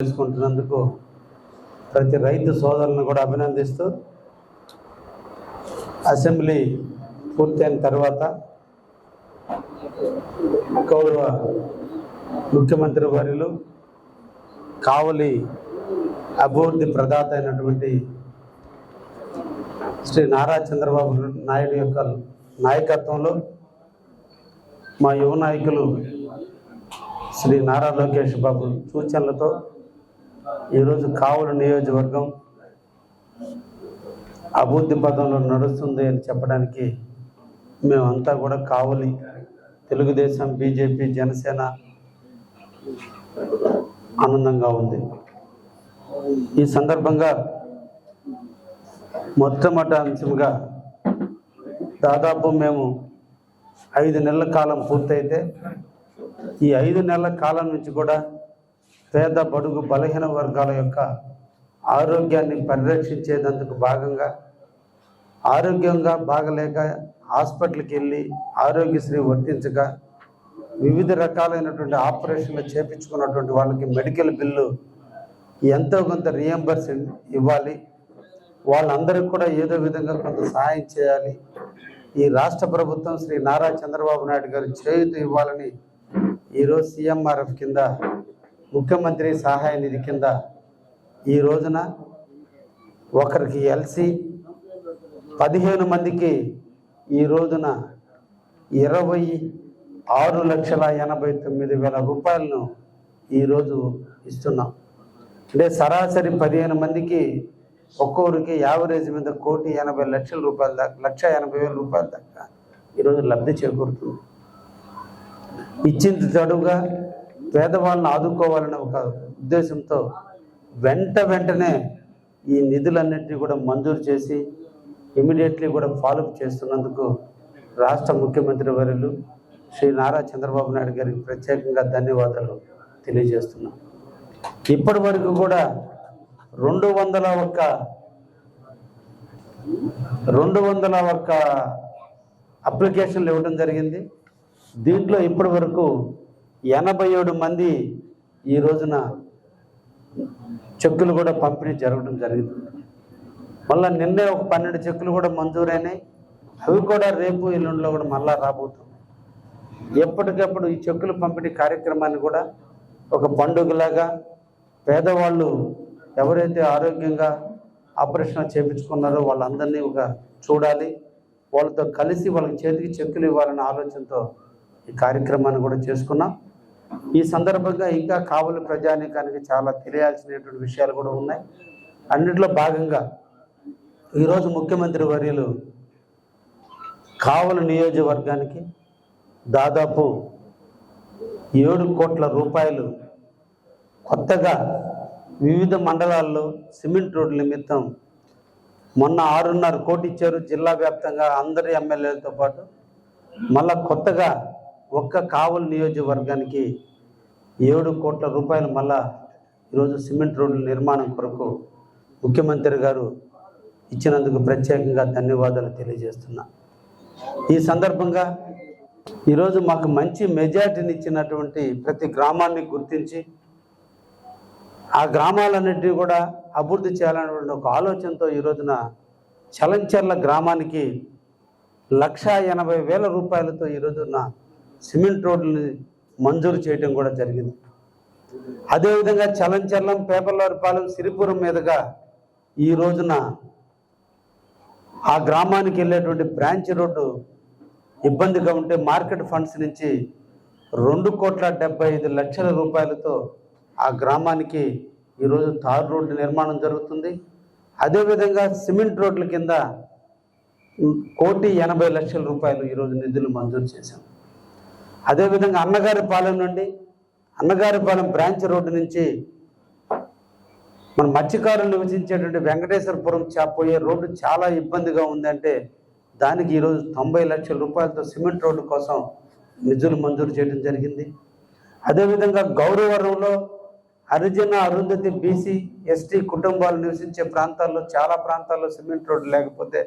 తెలుసుకుంటున్నందుకు ప్రతి రైతు సోదరులను కూడా అభినందిస్తూ అసెంబ్లీ పూర్తయిన తర్వాత గౌరవ ముఖ్యమంత్రి వారిలు కావలి అభివృద్ధి ప్రదాత అయినటువంటి శ్రీ నారా చంద్రబాబు నాయుడు యొక్క నాయకత్వంలో మా యువ నాయకులు శ్రీ నారా లోకేష్ బాబు సూచనలతో ఈరోజు కావలి నియోజకవర్గం అభివృద్ధి పథంలో నడుస్తుంది అని చెప్పడానికి మేమంతా కూడా కావలి తెలుగుదేశం బీజేపీ జనసేన ఆనందంగా ఉంది. ఈ సందర్భంగా మొట్టమొదట అంశంగా దాదాపు మేము ఐదు నెలల కాలం పూర్తయితే ఈ ఐదు నెలల కాలం నుంచి కూడా పేద బడుగు బలహీన వర్గాల యొక్క ఆరోగ్యాన్ని పరిరక్షించేందుకు భాగంగా ఆరోగ్యంగా బాగలేక హాస్పిటల్కి వెళ్ళి ఆరోగ్యశ్రీ వర్తించగా వివిధ రకాలైనటువంటి ఆపరేషన్లు చేపించుకున్నటువంటి వాళ్ళకి మెడికల్ బిల్లు ఎంతో కొంత రియంబర్స్ ఇవ్వాలి. వాళ్ళందరికీ కూడా ఏదో విధంగా కొంత సహాయం చేయాలి. ఈ రాష్ట్ర ప్రభుత్వం శ్రీ నారా చంద్రబాబు నాయుడు గారు చేయూత ఇవ్వాలని ఈరోజు సీఎంఆర్ఎఫ్ కింద ముఖ్యమంత్రి సహాయ నిధి కింద ఈ రోజున ఒకరికి ఎల్సి పదిహేను మందికి ఈ రోజున ఇరవై ఆరు లక్షల ఎనభై తొమ్మిది వేల రూపాయలను ఈరోజు ఇస్తున్నాం. అంటే సరాసరి పదిహేను మందికి ఒక్కొక్కరికి యావరేజ్ మీద కోటి ఎనభై లక్షల రూపాయల దాకా లక్ష ఎనభై వేల రూపాయల దాకా ఈరోజు లబ్ధి చేకూరుతుంది. ఇచ్చింది తడుగా పేదవాళ్ళని ఆదుకోవాలనే ఒక ఉద్దేశంతో వెంట వెంటనే ఈ నిధులన్నింటినీ కూడా మంజూరు చేసి ఇమీడియట్లీ కూడా ఫాలోఅప్ చేస్తున్నందుకు రాష్ట్ర ముఖ్యమంత్రి వర్యులు శ్రీ నారా చంద్రబాబు నాయుడు గారికి ప్రత్యేకంగా ధన్యవాదాలు తెలియజేస్తున్నాం. ఇప్పటి వరకు కూడా రెండు వందల ఒక్క రెండు వందల ఒక్క అప్లికేషన్లు ఇవ్వడం జరిగింది. దీంట్లో ఇప్పటి వరకు ఎనభై ఏడు మంది ఈ రోజున చెక్కులు కూడా పంపిణీ జరగడం జరిగింది. మళ్ళీ నిన్నే ఒక పన్నెండు చెక్కులు కూడా మంజూరైనాయి. అవి కూడా రేపు ఎల్లుండిలో కూడా మళ్ళా రాబోతున్నాయి. ఎప్పటికప్పుడు ఈ చెక్కులు పంపిణీ కార్యక్రమాన్ని కూడా ఒక పండుగలాగా పేదవాళ్ళు ఎవరైతే ఆరోగ్యంగా ఆపరేషన్ చేయించుకున్నారో వాళ్ళందరినీ ఒక చూడాలి. వాళ్ళతో కలిసి వాళ్ళకి చేతికి చెక్కులు ఇవ్వాలనే ఆలోచనతో ఈ కార్యక్రమాన్ని కూడా చేసుకున్నాం. ఈ సందర్భంగా ఇంకా కావలి ప్రజానీకానికి చాలా తెలియాల్సినటువంటి విషయాలు కూడా ఉన్నాయి. అన్నింటిలో భాగంగా ఈరోజు ముఖ్యమంత్రి వర్యులు కావలి నియోజకవర్గానికి దాదాపు ఏడు కోట్ల రూపాయలు కొత్తగా వివిధ మండలాల్లో సిమెంట్ రోడ్ల నిమిత్తం మొన్న ఆరున్నర కోటి ఇచ్చారు. జిల్లా వ్యాప్తంగా అందరి ఎమ్మెల్యేలతో పాటు మళ్ళా కొత్తగా ఒక్క కావల్ నియోజకవర్గానికి ఏడు కోట్ల రూపాయలు మళ్ళా ఈరోజు సిమెంట్ రోడ్ల నిర్మాణం కొరకు ముఖ్యమంత్రి గారు ఇచ్చినందుకు ప్రత్యేకంగా ధన్యవాదాలు తెలియజేస్తున్నా. ఈ సందర్భంగా ఈరోజు మాకు మంచి మెజార్టీని ఇచ్చినటువంటి ప్రతి గ్రామాన్ని గుర్తించి ఆ గ్రామాలన్నింటినీ కూడా అభివృద్ధి చేయాలనేటువంటి ఒక ఆలోచనతో ఈ రోజున చలంచర్ల గ్రామానికి లక్షా ఎనభై వేల రూపాయలతో ఈ రోజున సిమెంట్ రోడ్లని మంజూరు చేయడం కూడా జరిగింది. అదేవిధంగా చలంచర్లం పేపర్లపాలెం సిరిపురం మీదుగా ఈ రోజున ఆ గ్రామానికి వెళ్ళేటువంటి బ్రాంచ్ రోడ్డు ఇబ్బందిగా ఉంటే మార్కెట్ ఫండ్స్ నుంచి రెండు కోట్ల డెబ్బై ఐదు లక్షల రూపాయలతో ఆ గ్రామానికి ఈరోజు తార్ రోడ్డు నిర్మాణం జరుగుతుంది. అదేవిధంగా సిమెంట్ రోడ్ల కింద కోటి ఎనభై లక్షల రూపాయలు ఈరోజు నిధులు మంజూరు చేశాం. అదేవిధంగా అన్నగారిపాలెం నుండి అన్నగారిపాలెం బ్రాంచ్ రోడ్డు నుంచి మన మత్స్యకారులు నివసించేటువంటి వెంకటేశ్వరపురం చేపోయే రోడ్డు చాలా ఇబ్బందిగా ఉందంటే దానికి ఈరోజు తొంభై లక్షల రూపాయలతో సిమెంట్ రోడ్డు కోసం నిధులు మంజూరు చేయడం జరిగింది. అదేవిధంగా గౌరవరంలో హరిజన అరుంధతి బీసీ ఎస్టీ కుటుంబాలు నివసించే ప్రాంతాల్లో చాలా ప్రాంతాల్లో సిమెంట్ రోడ్డు లేకపోతే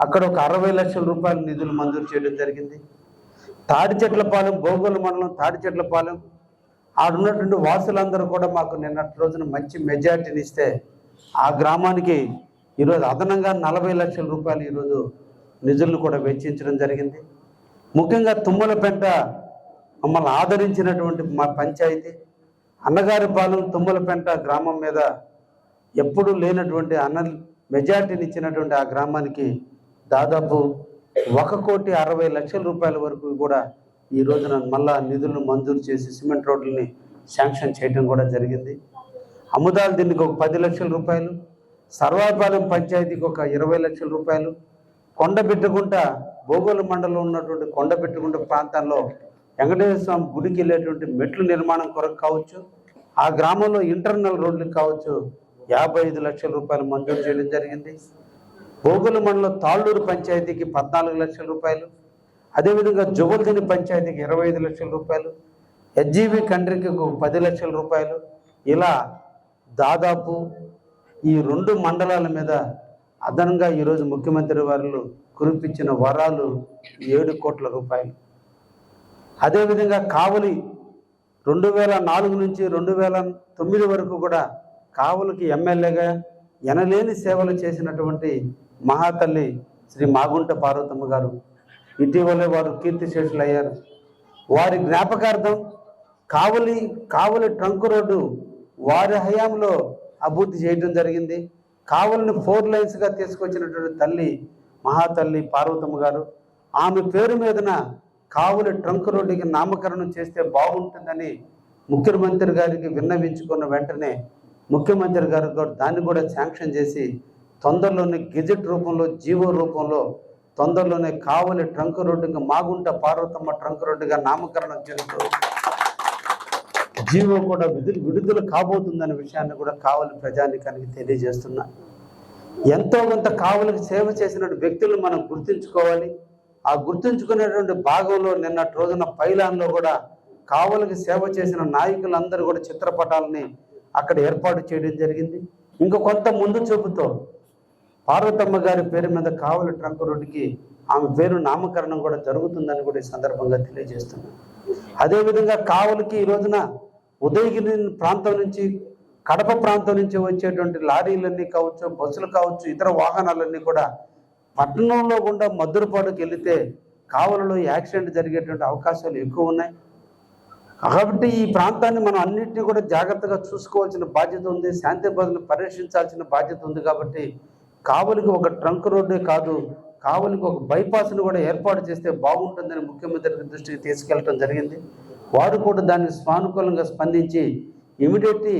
అక్కడ ఒక అరవై లక్షల రూపాయల నిధులు మంజూరు చేయడం జరిగింది. తాడి చెట్లపాలెం గోగుల మండలం తాడి చెట్లపాలెం ఆడున్నటువంటి వాసులందరూ కూడా మాకు నిన్నటి రోజున మంచి మెజార్టీని ఇస్తే ఆ గ్రామానికి ఈరోజు అదనంగా నలభై లక్షల రూపాయలు ఈరోజు నిధులను కూడా వెచ్చించడం జరిగింది. ముఖ్యంగా తుమ్మలపెంట మమ్మల్ని ఆదరించినటువంటి మా పంచాయతీ అన్నగారిపాలెం తుమ్మలపెంట గ్రామం మీద ఎప్పుడూ లేనటువంటి అన్న మెజార్టీని ఇచ్చినటువంటి ఆ గ్రామానికి దాదాపు ఒక కోటి అరవై లక్షల రూపాయల వరకు కూడా ఈ రోజున మళ్ళా నిధులు మంజూరు చేసి సిమెంట్ రోడ్లని శాంక్షన్ చేయడం కూడా జరిగింది. అముదాలు దీనికి ఒక పది లక్షల రూపాయలు సర్వాపాలెం పంచాయతీకి ఒక ఇరవై లక్షల రూపాయలు కొండబెట్టుకుంట భోగోలు మండలం ఉన్నటువంటి కొండబెట్టుకుంట ప్రాంతాల్లో వెంకటేశ్వర స్వామి గుడికి వెళ్ళేటువంటి మెట్లు నిర్మాణం కొరకు కావచ్చు ఆ గ్రామంలో ఇంటర్నల్ రోడ్లకు కావచ్చు యాభై ఐదు లక్షల రూపాయలు మంజూరు చేయడం జరిగింది. భోగుల మండలం తాళ్ళూరు పంచాయతీకి పద్నాలుగు లక్షల రూపాయలు అదేవిధంగా జువల్దిని పంచాయతీకి ఇరవై ఐదు లక్షల రూపాయలు హెచ్జీబీ కండ్రికి పది లక్షల రూపాయలు. ఇలా దాదాపు ఈ రెండు మండలాల మీద అదనంగా ఈరోజు ముఖ్యమంత్రి వారు కురిపించిన వరాలు ఏడు కోట్ల రూపాయలు. అదేవిధంగా కావలి రెండు వేల నాలుగు నుంచి రెండు వేల తొమ్మిది వరకు కూడా కావలికి ఎమ్మెల్యేగా ఎనలేని సేవలు చేసినటువంటి మహాతల్లి శ్రీ మాగుంట పార్వతమ్మ గారు. ఇటీవలే వారు కీర్తిశేషులు అయ్యారు. వారి జ్ఞాపకార్థం కావలి కావలి ట్రంక్ రోడ్డు వారి హయాంలో అభివృద్ధి చేయడం జరిగింది. కావలిని ఫోర్ లైన్స్గా తీసుకొచ్చినటువంటి తల్లి మహాతల్లి పార్వతమ్మ గారు. ఆమె పేరు మీదన కావలి ట్రంక్ రోడ్డుకి నామకరణం చేస్తే బాగుంటుందని ముఖ్యమంత్రి గారికి విన్నవించుకున్న వెంటనే ముఖ్యమంత్రి గారు దాన్ని కూడా శాంక్షన్ చేసి తొందరలోనే గెజెట్ రూపంలో జీవో రూపంలో తొందరలోనే కావలి ట్రంక్ రోడ్డుగా మాగుంట పార్వతమ్మ ట్రంక్ రోడ్డుగా నామకరణం చేస్తూ జీవో కూడా విడుదల విడుదల కాబోతుందనే విషయాన్ని కూడా కావలి ప్రజానికానికి తెలియజేస్తున్నా. ఎంతో కొంత కావలికి సేవ చేసిన వ్యక్తులను మనం గుర్తుంచుకోవాలి. ఆ గుర్తుంచుకునేటువంటి భాగంలో నిన్నటి రోజున పైలాన్లో కూడా కావలికి సేవ చేసిన నాయకులందరూ కూడా చిత్రపటాలని అక్కడ ఏర్పాటు చేయడం జరిగింది. ఇంకా కొంత ముందు చూపుతో పార్వతమ్మ గారి పేరు మీద కావలి ట్రంక్ రోడ్డుకి ఆమె పేరు నామకరణం కూడా జరుగుతుందని కూడా ఈ సందర్భంగా తెలియజేస్తున్నాను అదేవిధంగా కావలికి ఈ రోజున ఉదయగిరి ప్రాంతం నుంచి కడప ప్రాంతం నుంచి వచ్చేటువంటి లారీలన్నీ కావచ్చు బస్సులు కావచ్చు ఇతర వాహనాలన్నీ కూడా పట్టణంలో గుండా మద్దురపాడుకి వెళితే కావలలో యాక్సిడెంట్ జరిగేటువంటి అవకాశాలు ఎక్కువ ఉన్నాయి. కాబట్టి ఈ ప్రాంతాన్ని మనం అన్నింటినీ కూడా జాగ్రత్తగా చూసుకోవాల్సిన బాధ్యత ఉంది శాంతి భద్రతను పరిరక్షించాల్సిన బాధ్యత ఉంది కాబట్టి కావలికి ఒక ట్రంక్ రోడ్డే కాదు కావలికి ఒక బైపాస్ను కూడా ఏర్పాటు చేస్తే బాగుంటుందని ముఖ్యమంత్రి దృష్టికి తీసుకెళ్ళటం జరిగింది. వారు కూడా దాన్ని సానుకూలంగా స్పందించి ఇమీడియట్లీ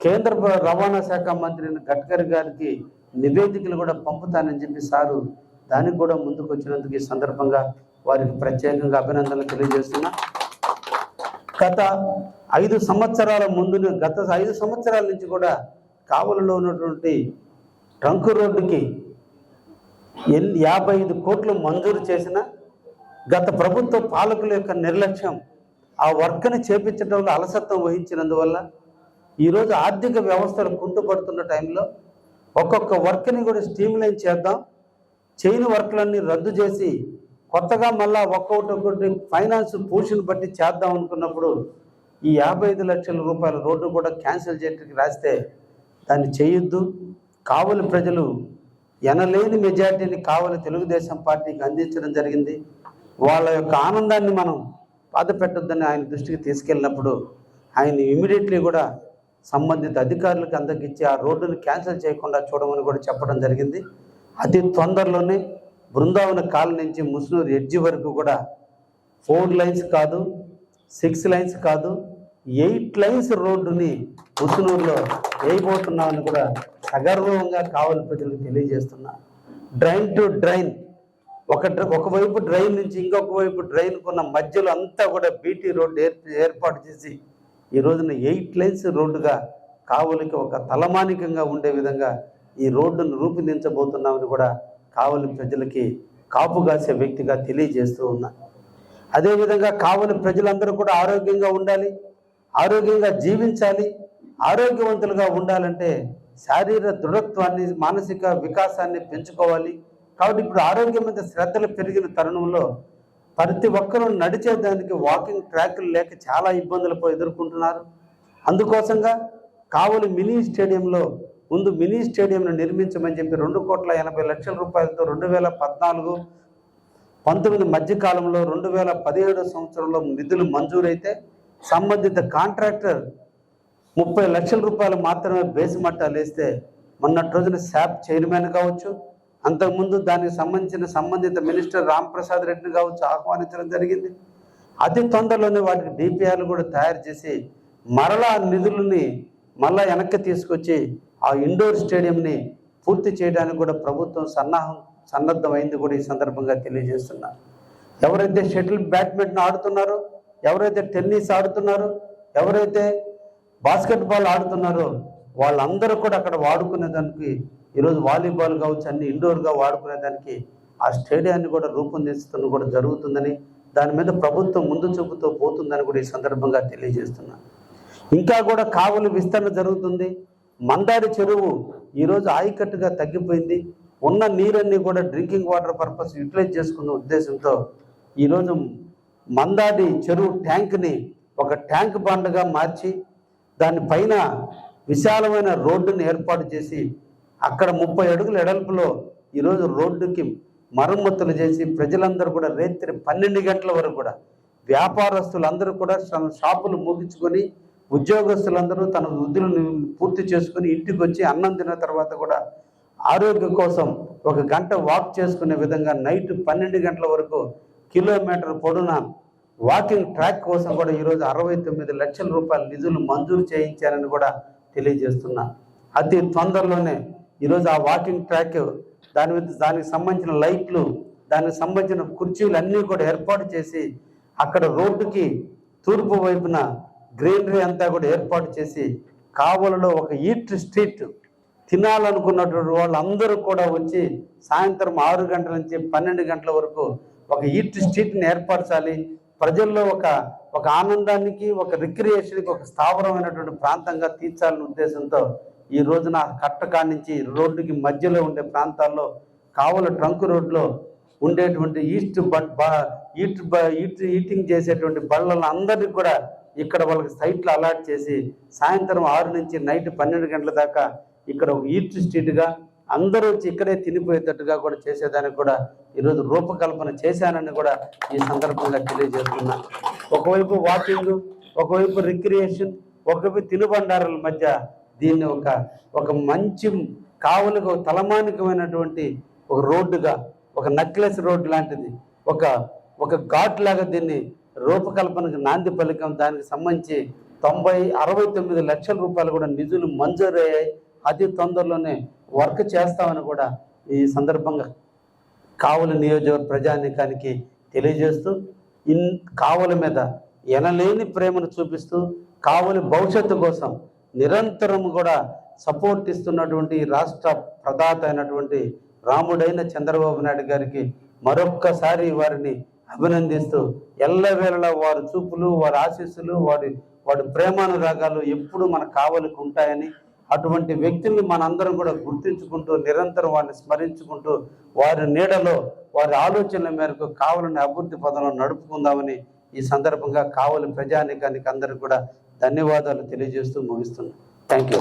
కేంద్ర రవాణా శాఖ మంత్రి గడ్కరీ గారికి నివేదికలు కూడా పంపుతానని చెప్పి సారు దానికి కూడా ముందుకు వచ్చినందుకు ఈ సందర్భంగా వారికి ప్రత్యేకంగా అభినందనలు తెలియజేస్తున్నా. గత ఐదు సంవత్సరాల ముందు గత ఐదు సంవత్సరాల నుంచి కూడా కావలిలో ఉన్నటువంటి ట్రంక్ రోడ్డుకి యాభై ఐదు కోట్లు మంజూరు చేసిన గత ప్రభుత్వ పాలకుల యొక్క నిర్లక్ష్యం ఆ వర్క్ని చేపించడంలో అలసత్వం వహించినందువల్ల ఈరోజు ఆర్థిక వ్యవస్థలు కుంటుపడుతున్న టైంలో ఒక్కొక్క వర్క్ని కూడా స్ట్రీమ్లైన్ చేద్దాం చేయని వర్క్లన్నీ రద్దు చేసి కొత్తగా మళ్ళా ఒక్కొక్కటి ఒకటి ఫైనాన్స్ పోర్షన్ బట్టి చేద్దాం అనుకున్నప్పుడు ఈ యాభై ఐదు లక్షల రూపాయల రోడ్డు కూడా క్యాన్సిల్ చేయడానికి రాస్తే దాన్ని చేయొద్దు. కావలి ప్రజలు ఎనలేని మెజార్టీని కావలి తెలుగుదేశం పార్టీకి అందించడం జరిగింది. వాళ్ళ యొక్క ఆనందాన్ని మనం బాధ పెట్టొద్దని ఆయన దృష్టికి తీసుకెళ్ళినప్పుడు ఆయన ఇమీడియట్లీ కూడా సంబంధిత అధికారులకు అందకిచ్చి ఆ రోడ్డును క్యాన్సిల్ చేయకుండా చూడమని కూడా చెప్పడం జరిగింది. అతి తొందరలోనే బృందావన కాలనీ నుంచి ముస్నూరు ఎడ్జి వరకు కూడా ఫోర్ లైన్స్ కాదు సిక్స్ లైన్స్ కాదు ఎయిట్ లైన్స్ రోడ్డుని ముసునూరులో వేయబోతున్నామని కూడా సగర్వంగా కావలి ప్రజలకు తెలియజేస్తున్నా. Drain to drain. ఒక ఒకవైపు డ్రైన్ నుంచి ఇంకొక వైపు డ్రైన్ కొన్న మధ్యలో అంతా కూడా బీటీ రోడ్డు ఏర్ ఏర్పాటు చేసి ఈ రోజున ఎయిట్ లైన్స్ రోడ్డుగా కావలికి ఒక తలమానికంగా ఉండే విధంగా ఈ రోడ్డును రూపొందించబోతున్నామని కూడా కావలి ప్రజలకి కాపు కాసే వ్యక్తిగా తెలియజేస్తూ ఉన్నా. అదేవిధంగా కావలి ప్రజలందరూ కూడా ఆరోగ్యంగా ఉండాలి. ఆరోగ్యంగా జీవించాలి ఆరోగ్యవంతులుగా ఉండాలంటే శారీర దృఢత్వాన్ని మానసిక వికాసాన్ని పెంచుకోవాలి. కాబట్టి ఇప్పుడు ఆరోగ్యం మీద శ్రద్ధలు పెరిగిన తరుణంలో ప్రతి ఒక్కరూ నడిచేదానికి వాకింగ్ ట్రాక్లు లేక చాలా ఇబ్బందులతో ఎదుర్కొంటున్నారు. అందుకోసంగా కావలి మినీ స్టేడియంలో ముందు మినీ స్టేడియంను నిర్మించమని చెప్పి రెండు కోట్ల ఎనభై లక్షల రూపాయలతో రెండు వేల పద్నాలుగు పంతొమ్మిది మధ్యకాలంలో రెండు వేల పదిహేడు సంవత్సరంలో నిధులు మంజూరైతే సంబంధిత కాంట్రాక్టర్ ముప్పై లక్షల రూపాయలు మాత్రమే బేసి మట్టాలు వేస్తే మొన్నటి రోజున శాప్ చైర్మన్ కావచ్చు అంతకుముందు దానికి సంబంధించిన సంబంధిత మినిస్టర్ రాంప్రసాద్ రెడ్డిని కావచ్చు ఆహ్వానించడం జరిగింది. అతి తొందరలోనే వాటికి డిపిఆర్లు కూడా తయారు చేసి మరలా నిధులని మళ్ళా వెనక్కి తీసుకొచ్చి ఆ ఇండోర్ స్టేడియంని పూర్తి చేయడానికి కూడా ప్రభుత్వం సన్నాహం సన్నద్ధమైంది కూడా ఈ సందర్భంగా తెలియజేస్తున్నారు ఎవరైతే షటిల్ బ్యాడ్మింటన్ ఆడుతున్నారో ఎవరైతే టెన్నిస్ ఆడుతున్నారో ఎవరైతే బాస్కెట్బాల్ ఆడుతున్నారో వాళ్ళందరూ కూడా అక్కడ వాడుకునేదానికి ఈరోజు వాలీబాల్ కావచ్చు అన్ని ఇండోర్గా వాడుకునేదానికి ఆ స్టేడియాన్ని కూడా రూపొందిస్తున్న కూడా జరుగుతుందని దాని మీద ప్రభుత్వం ముందు చూపుతో పోతుందని కూడా ఈ సందర్భంగా తెలియజేస్తున్నా. ఇంకా కూడా కావులు విస్తరణ జరుగుతుంది. మందారి చెరువు ఈరోజు ఆయకట్టుగా తగ్గిపోయింది. ఉన్న నీరన్నీ కూడా డ్రింకింగ్ వాటర్ పర్పస్ యూటిలైజ్ చేసుకున్న ఉద్దేశంతో ఈరోజు మందాడి చెరువు ట్యాంక్ని ఒక ట్యాంక్ బండగా మార్చి దానిపైన విశాలమైన రోడ్డుని ఏర్పాటు చేసి అక్కడ ముప్పై అడుగుల ఎడల్పులో ఈరోజు రోడ్డుకి మరమ్మతులు చేసి ప్రజలందరూ కూడా రేత్రి పన్నెండు గంటల వరకు కూడా వ్యాపారస్తులందరూ కూడా తమ షాపులు ముగించుకొని ఉద్యోగస్తులందరూ తన వృద్ధులను పూర్తి చేసుకుని ఇంటికి వచ్చి అన్నం తిన్న తర్వాత కూడా ఆరోగ్యం కోసం ఒక గంట వాక్ చేసుకునే విధంగా నైట్ పన్నెండు గంటల వరకు కిలోమీటర్ పొడున వాకింగ్ ట్రాక్ కోసం కూడా ఈరోజు అరవై తొమ్మిది లక్షల రూపాయల నిధులు మంజూరు చేయించారని కూడా తెలియజేస్తున్నా. అతి తొందరలోనే ఈరోజు ఆ వాకింగ్ ట్రాక్ దాని మీద దానికి సంబంధించిన లైట్లు దానికి సంబంధించిన కుర్చీలు అన్నీ కూడా ఏర్పాటు చేసి అక్కడ రోడ్డుకి తూర్పు వైపున గ్రీనరీ అంతా కూడా ఏర్పాటు చేసి కావలలో ఒక ఈట్ స్ట్రీట్ తినాలనుకున్నటువంటి వాళ్ళందరూ కూడా వచ్చి సాయంత్రం ఆరు గంటల నుంచి పన్నెండు గంటల వరకు ఒక ఈట్ స్ట్రీట్ని ఏర్పరచాలి. ప్రజల్లో ఒక ఒక ఆనందానికి ఒక రిక్రియేషన్కి ఒక స్థావరమైనటువంటి ప్రాంతంగా తీర్చాలనే ఉద్దేశంతో ఈ రోజున కట్టకాడ నుంచి రోడ్డుకి మధ్యలో ఉండే ప్రాంతాల్లో కావల ట్రంక్ రోడ్లో ఉండేటువంటి ఈస్ట్ బట్ ఈట్ బ- ఈట్ ఈటింగ్ చేసేటువంటి బళ్ళలను అందరికీ కూడా ఇక్కడ వాళ్ళకి సైట్లు అలాట్ చేసి సాయంత్రం ఆరు నుంచి నైట్ పన్నెండు గంటల దాకా ఇక్కడ ఒక ఈట్ స్ట్రీట్గా అందరూ వచ్చి ఇక్కడే తినిపోయేటట్టుగా కూడా చేసేదానికి కూడా ఈరోజు రూపకల్పన చేశానని కూడా ఈ సందర్భంగా తెలియజేస్తున్నాను ఒకవైపు వాకింగ్ ఒకవైపు రిక్రియేషన్ ఒకవైపు తినుబండారాల మధ్య దీన్ని ఒక ఒక మంచి కావులకు తలమానికమైనటువంటి ఒక రోడ్డుగా ఒక నక్లెస్ రోడ్డు లాంటిది ఒక ఒక ఘాట్ లాగా దీన్ని రూపకల్పనకు నాంది పలికం. దానికి సంబంధించి తొంభై అరవై తొమ్మిది లక్షల రూపాయలు కూడా నిధులు మంజూరయ్యాయి. అతి తొందరలోనే వర్క్ చేస్తామని కూడా ఈ సందర్భంగా కావలి నియోజకవర్గ ప్రజానీకానికి తెలియజేస్తూ ఇన్ కావుల మీద ఎనలేని ప్రేమను చూపిస్తూ కావలి భవిష్యత్తు కోసం నిరంతరం కూడా సపోర్ట్ ఇస్తున్నటువంటి రాష్ట్ర ప్రదాత అయినటువంటి రాముడైన చంద్రబాబు నాయుడు గారికి మరొక్కసారి వారిని అభినందిస్తూ ఎల్లవేళలా వారి చూపులు వారి ఆశీస్సులు వారి వారి ప్రేమానురాగాలు ఎప్పుడు మన కావలికి ఉంటాయని అటువంటి వ్యక్తుల్ని మనందరం కూడా గుర్తించుకుంటూ నిరంతరం వారిని స్మరించుకుంటూ వారి నీడలో వారి ఆలోచనల మేరకు కావలని అభివృద్ధి పదంలో నడుపుకుందామని ఈ సందర్భంగా కావలి ప్రజానికానికి అందరికి కూడా ధన్యవాదాలు తెలియజేస్తూ ముగిస్తున్నాను. Thank you